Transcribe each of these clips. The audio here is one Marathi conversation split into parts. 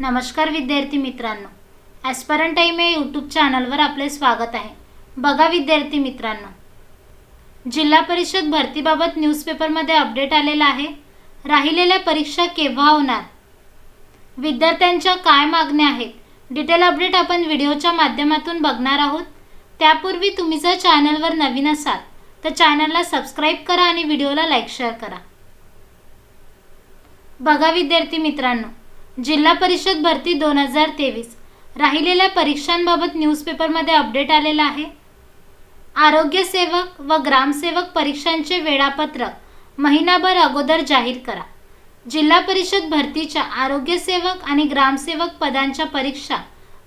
नमस्कार विद्यार्थी मित्रांनो. ॲस्परंट टाईम या यूट्यूब चॅनलवर आपले स्वागत आहे. बघा विद्यार्थी मित्रांनो. जिल्हा परिषद भरतीबाबत न्यूजपेपरमध्ये अपडेट आलेला आहे. राहिलेल्या परीक्षा केव्हा होणार? विद्यार्थ्यांच्या काय मागण्या आहेत? डिटेल अपडेट आपण व्हिडिओच्या माध्यमातून बघणार आहोत. त्यापूर्वी तुम्ही जर चॅनलवर नवीन असाल तर चॅनलला सबस्क्राईब करा आणि व्हिडिओला लाईक शेअर करा. बघा विद्यार्थी मित्रांनो. जिल्हा परिषद भरती दोन हजार तेवीस. राहिलेल्या परीक्षांबाबत न्यूजपेपरमध्ये अपडेट आलेला आहे. आरोग्य सेवक व ग्रामसेवक परीक्षांचे वेळापत्रक महिनाभर अगोदर जाहीर करा. जिल्हा परिषद भरतीच्या आरोग्य सेवक आणि ग्रामसेवक पदांच्या परीक्षा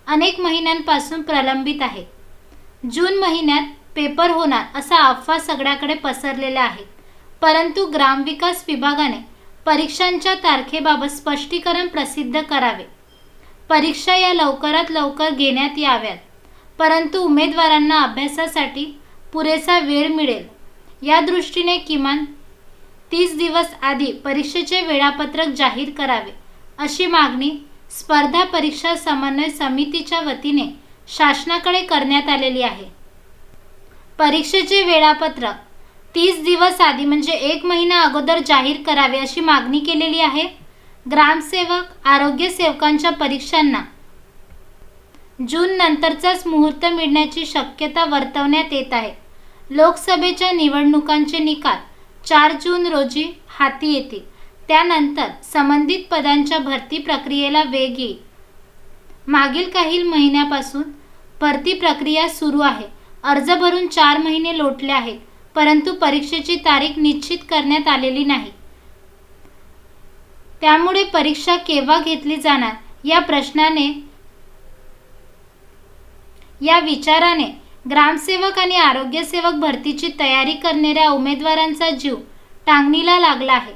अनेक महिन्यांपासून प्रलंबित आहेत जून महिन्यात पेपर होणार असा अफवा सगळ्याकडे पसरलेल्या आहेत परंतु ग्रामविकास विभागाने परीक्षांच्या तारखेबाबत स्पष्टीकरण प्रसिद्ध करावे. परीक्षा या लवकरात लवकर घेण्यात याव्यात. परंतु उमेदवारांना अभ्यासासाठी पुरेसा वेळ मिळेल. या दृष्टीने किमान तीस दिवस आधी परीक्षेचे वेळापत्रक जाहीर करावे अशी मागणी स्पर्धा परीक्षा समन्वय समितीच्या वतीने शासनाकडे करण्यात आलेली आहे. परीक्षेचे वेळापत्रक तीस दिवस आधी म्हणजे एक महिना अगोदर जाहीर करावे अशी मागणी केलेली आहे ग्रामसेवक आरोग्य सेवकांच्या परीक्षांना. जून नंतरचाच मुहूर्त मिळण्याची शक्यता वर्तवण्यात येत आहे. लोकसभेच्या निवडणुकांचे निकाल चार जून रोजी हाती येतील. त्यानंतर संबंधित पदांच्या भरती प्रक्रियेला वेग येईल. मागील काही महिन्यापासून भरती प्रक्रिया सुरू आहे. अर्ज भरून चार महिने लोटले आहेत. परंतु परीक्षेची तारीख निश्चित करण्यात आलेली नाही. त्यामुळे परीक्षा केव्हा घेतली जाणार? या प्रश्नाने या विचाराने ग्रामसेवक आणि आरोग्यसेवक भरतीची तयारी करणाऱ्या उमेदवारांचा जीव टांगणीला लागला आहे.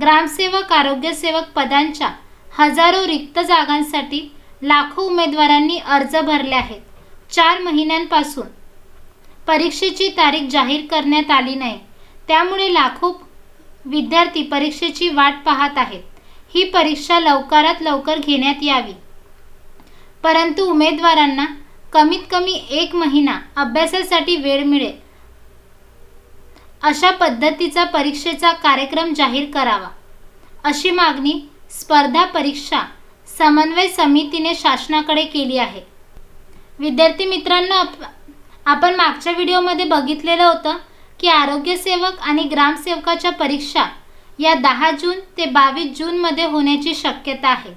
ग्रामसेवक आरोग्यसेवक पदांच्या हजारो रिक्त जागांसाठी लाखो उमेदवारांनी अर्ज भरले आहेत. चार महिन्यांपासून परीक्षेची तारीख जाहीर करण्यात आली नाही. त्यामुळे लाखो विद्यार्थी परीक्षेची वाट पाहत आहेत. ही परीक्षा लवकरात लवकर घेण्यात यावी. परंतु उमेदवारांना कमीत कमी एक महिना अभ्यासासाठी वेळ मिळेल. अशा पद्धतीचा परीक्षेचा कार्यक्रम जाहीर करावा. अशी मागणी स्पर्धा परीक्षा समन्वय समितीने शासनाकडे केली आहे. विद्यार्थी मित्रांनो आप आपण मागच्या व्हिडिओमध्ये बघितलेलं होतं की आरोग्यसेवक आणि ग्रामसेवकाच्या परीक्षा या दहा जून ते बावीस जूनमध्ये होण्याची शक्यता आहे.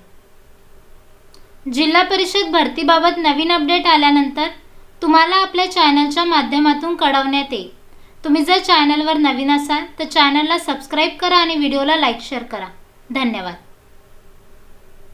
जिल्हा परिषद भरतीबाबत नवीन अपडेट आल्यानंतर तुम्हाला आपल्या चॅनलच्या माध्यमातून कळवण्यात येईल. तुम्ही जर चॅनलवर नवीन असाल तर चॅनलला सबस्क्राईब करा आणि व्हिडिओला लाईक शेअर करा. धन्यवाद.